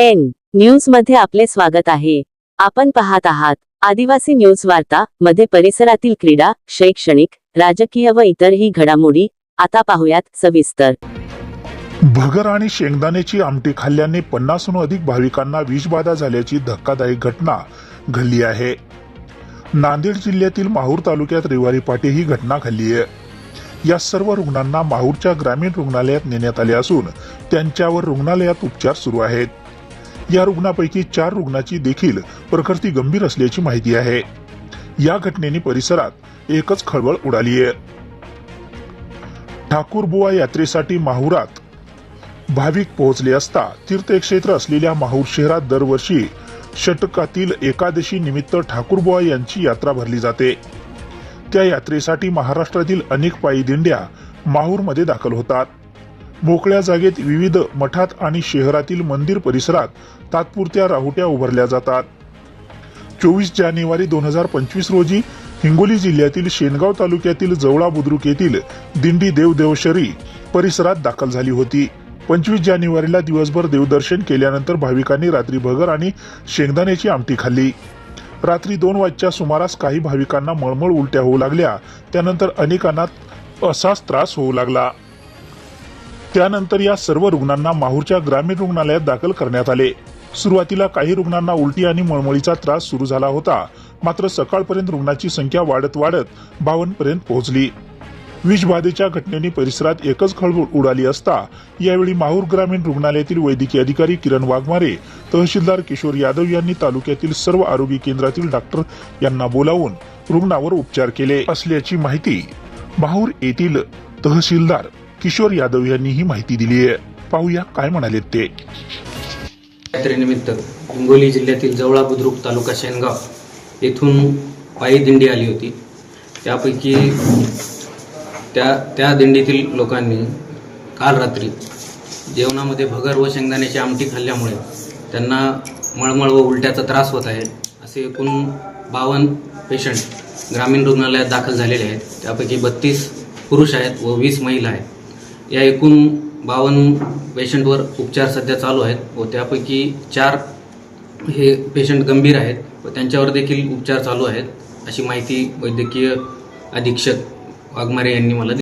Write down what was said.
N. न्यूजमध्ये आपले स्वागत आहे. आपण पाहत आहात आदिवासी न्यूज वार्ता मध्ये परिसरातील क्रीडा शैक्षणिक राजकीय व इतरही घडामोडी आता पाहूयात सविस्तर. भगर आणि शेंगदाण्याची आमटी खाल्ल्याने पन्नासहून अधिक भाविकांना विषबाधा झाल्याची धक्कादायक घटना घडली आहे. नांदेड जिल्ह्यातील माहूर तालुक्यात रविवारी पाटे ही घटना घडली आहे. या सर्व रुग्णांना माहूरच्या ग्रामीण रुग्णालयात नेण्यात आले असून त्यांच्यावर रुग्णालयात उपचार सुरू आहेत. या रुग्णापैकी चार रुग्णाची देखील प्रकृती गंभीर असल्याची माहिती आहे. या घटनेने परिसरात एकच खळबळ उडाली आहे. ठाकूरबुवा यात्रेसाठी माहुरात भाविक पोहोचले असता तीर्थक्षेत्र असलेल्या माहूर शहरात दरवर्षी षटकातील एकादशी निमित्त ठाकूरबुवा यांची यात्रा भरली जाते. त्या यात्रेसाठी महाराष्ट्रातील अनेक पायी दिंड्या माहूरमध्ये दाखल होतात. मोकळ्या जागेत विविध मठात आणि शहरातील मंदिर परिसरात तात्पुरत्या राहुट्या उभारल्या जातात. चोवीस जानेवारी दोन हजार पंचवीस रोजी हिंगोली जिल्ह्यातील शेनगाव तालुक्यातील जवळा बुद्रुक येथील दिंडी देवदेवशरी परिसरात दाखल झाली होती. पंचवीस जानेवारीला दिवसभर देवदर्शन केल्यानंतर भाविकांनी रात्री भगर आणि शेंगदाण्याची आमटी खाल्ली. रात्री दोन वाजच्या सुमारास काही भाविकांना मळमळ उलट्या होऊ लागल्या. त्यानंतर अनेकांना असाच त्रास होऊ लागला. त्यानंतर या सर्व रुग्णांना माहूरच्या ग्रामीण रुग्णालयात दाखल करण्यात आले. सुरुवातीला काही रुग्णांना उलटी आणि मळमळीचा त्रास सुरू झाला होता. मात्र सकाळपर्यंत रुग्णाची संख्या वाढत वाढत बावन्न पर्यंत पोहोचली. विषबाधेच्या घटनेने परिसरात एकच खळबळ उडाली असता यावेळी माहूर ग्रामीण रुग्णालयातील वैद्यकीय अधिकारी किरण वाघमारे तहसीलदार किशोर यादव यांनी तालुक्यातील सर्व आरोग्य केंद्रातील डॉक्टर यांना बोलावून रुग्णावर उपचार केले. असल्याची माहिती माहूर येथील तहसीलदार किशोर यादव यांनी ही माहिती दिली आहे. पाहूया काय म्हणाले ते. यात्रेनिमित्त हिंगोली जिल्ह्यातील जवळा बुद्रुक तालुका शेनगाव येथून पायी दिंडी आली होती. त्यापैकी त्या त्या दिंडीतील लोकांनी काल रात्री जेवणामध्ये भगर व शेंगदाण्याची आमटी खाल्ल्यामुळे त्यांना मळमळ व उलट्याचा त्रास होत आहे असे एकूण बावन्न पेशंट ग्रामीण रुग्णालयात दाखल झालेले आहेत. त्यापैकी बत्तीस पुरुष आहेत व वीस महिला आहेत. या एकूण बावन्न पेशंटवर उपचार सध्या चालू आहेत व त्यापैकी चार हे पेशंट गंभीर आहेत व त्यांच्यावर देखील उपचार चालू आहेत अशी माहिती वैद्यकीय अधीक्षक वाघमारे यांनी मला दिली.